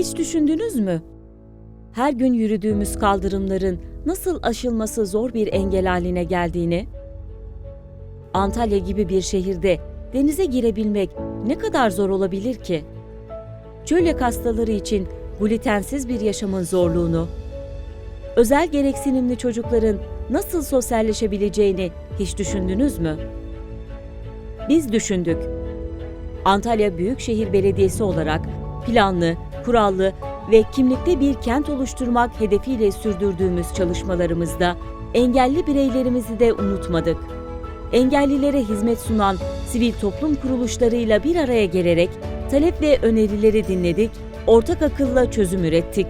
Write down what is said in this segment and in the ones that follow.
Hiç düşündünüz mü? Her gün yürüdüğümüz kaldırımların nasıl aşılması zor bir engel haline geldiğini? Antalya gibi bir şehirde denize girebilmek ne kadar zor olabilir ki? Çölyak hastaları için glutensiz bir yaşamın zorluğunu, özel gereksinimli çocukların nasıl sosyalleşebileceğini hiç düşündünüz mü? Biz düşündük. Antalya Büyükşehir Belediyesi olarak planlı, kurallı ve kimlikte bir kent oluşturmak hedefiyle sürdürdüğümüz çalışmalarımızda engelli bireylerimizi de unutmadık. Engellilere hizmet sunan sivil toplum kuruluşlarıyla bir araya gelerek talep ve önerileri dinledik, ortak akılla çözüm ürettik.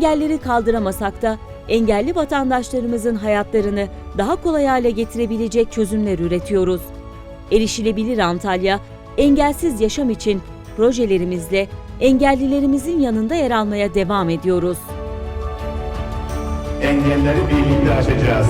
Engelleri kaldıramasak da engelli vatandaşlarımızın hayatlarını daha kolay hale getirebilecek çözümler üretiyoruz. Erişilebilir Antalya, engelsiz yaşam için projelerimizle engellilerimizin yanında yer almaya devam ediyoruz. Engelleri birlikte aşacağız.